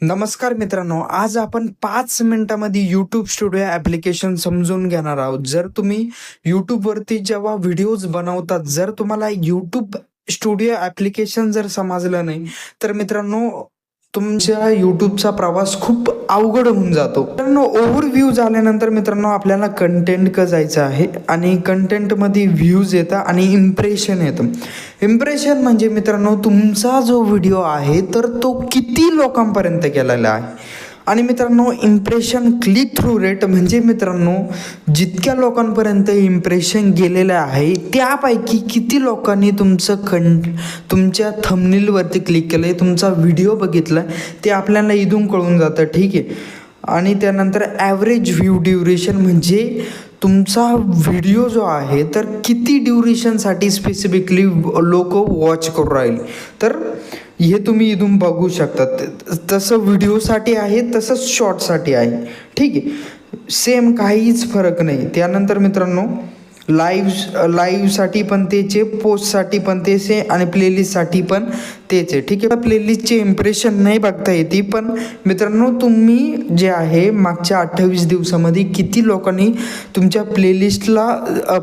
नमस्कार मित्रांनो आज आपण पाच मिनिटामध्ये यूट्यूब स्टुडिओ ॲप्लिकेशन समजून घेणार आहोत. जर तुम्ही यूट्यूबवरती जेव्हा व्हिडिओज बनवतात जर तुम्हाला यूट्यूब स्टुडिओ ॲप्लिकेशन जर समजलं नाही तर मित्रांनो तुमच्या यूट्यूबचा प्रवास खूप अवघड होऊन जातो. मित्रांनो ओव्हरव्ह्यू झाल्यानंतर मित्रांनो आपल्याला कंटेंट क जायचं आहे आणि कंटेंटमध्ये व्ह्यूज येतात आणि इम्प्रेशन येतं. इम्प्रेशन म्हणजे मित्रांनो तुमचा जो व्हिडिओ आहे तर तो किती लोकांपर्यंत गेलेला आहे? आणि मित्रांनो इम्प्रेशन क्लिक थ्रू रेट म्हणजे मित्रांनो जितक्या लोकांपर्यंत इम्प्रेशन गेलेलं आहे त्यापैकी किती लोकांनी तुमचं कं तुमच्या थंबनेलवरती क्लिक केलं आहे तुमचा व्हिडिओ बघितला ते आपल्याला इथून कळून जातं ठीक आहे? आणि त्यानंतर ॲव्हरेज व्ह्यू ड्युरेशन म्हणजे तुमचा व्हिडिओ जो आहे तर किती ड्युरेशनसाठी स्पेसिफिकली लोक वॉच करू राहील? तर हे तुम्ही इथून बघू शकता. त- तसं व्हिडिओसाठी आहे तसंच शॉर्टसाठी आहे. ठीक आहे. सेम काहीच फरक नाही. त्यानंतर मित्रांनो लाईव्ह लाईव्हसाठी पण तेच आहे पोस्टसाठी पण तेच आहे आणि प्लेलिस्टसाठी पण तेच आहे. ठीक आहे प्लेलिस्टचे इम्प्रेशन नाही बघता येते पण मित्रांनो तुम्ही जे आहे मागच्या अठ्ठावीस दिवसामध्ये किती लोकांनी तुमच्या प्लेलिस्टला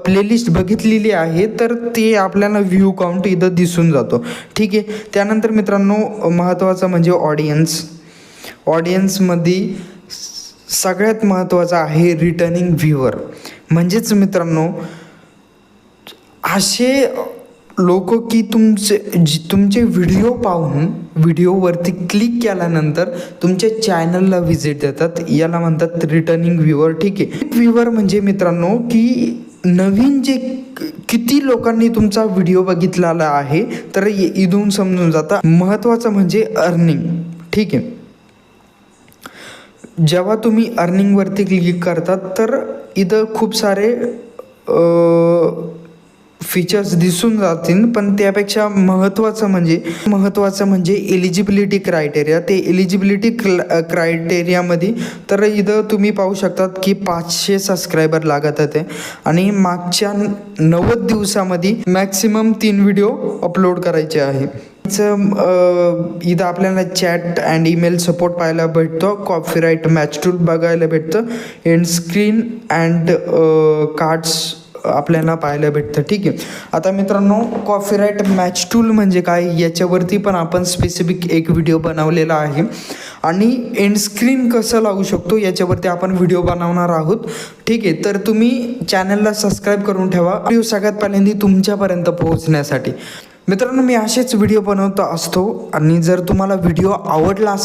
प्लेलिस्ट बघितलेली आहे तर ते आपल्याला व्ह्यू काउंट इथं दिसून जातो. ठीक आहे त्यानंतर मित्रांनो महत्त्वाचं म्हणजे ऑडियन्स ऑडियन्समध्ये सगळ्यात महत्त्वाचं आहे रिटर्निंग व्ह्युअर म्हणजेच मित्रांनो असे लोक की तुमचे जी तुमचे व्हिडिओ पाहून व्हिडिओवरती क्लिक केल्यानंतर तुमच्या चॅनलला व्हिजिट देतात याला म्हणतात रिटर्निंग व्ह्युअर ठीक आहे. व्ह्युअर म्हणजे मित्रांनो की नवीन जे किती लोकांनी तुमचा व्हिडिओ बघितलेला आहे तर इथून समजून जाता. महत्त्वाचं म्हणजे अर्निंग ठीक आहे. जेव्हा तुम्ही अर्निंगवरती क्लिक करतात तर इथं खूप सारे फीचर्स दिसून जातील. पण त्यापेक्षा महत्त्वाचं म्हणजे महत्त्वाचं म्हणजे एलिजिबिलिटी क्रायटेरिया ते एलिजिबिलिटी क्रायटेरियामध्ये तर इथं तुम्ही पाहू शकतात की पाचशे सबस्क्रायबर लागत होते. आणि मागच्या नव्वद दिवसामध्ये मॅक्सिमम तीन व्हिडिओ अपलोड करायचे आहे. इथं आपल्याला चॅट अँड ईमेल सपोर्ट पाहायला भेटतो. कॉपीराईट मॅच टूल बघायला भेटतं. एंड स्क्रीन अँड कार्ड्स आपल्याला पाहायला भेटतं. ठीक आहे? आता मित्रांनो कॉपीराईट मॅच टूल म्हणजे काय? याच्यावरती पण आपण स्पेसिफिक एक व्हिडिओ बनवलेला आहे. आणि एंड स्क्रीन कसं लावू शकतो? याच्यावरती आपण व्हिडिओ बनवणार आहोत. ठीक आहे? तर तुम्ही चॅनलला सबस्क्राईब करून ठेवा. व्हिडिओ सगळ्यात पहिल्यांदा तुमच्यापर्यंत पोहोचण्यासाठी. मित्रांनो मी असेच व्हिडिओ बनवतो असतो आणि जर तुम्हाला व्हिडिओ आवडला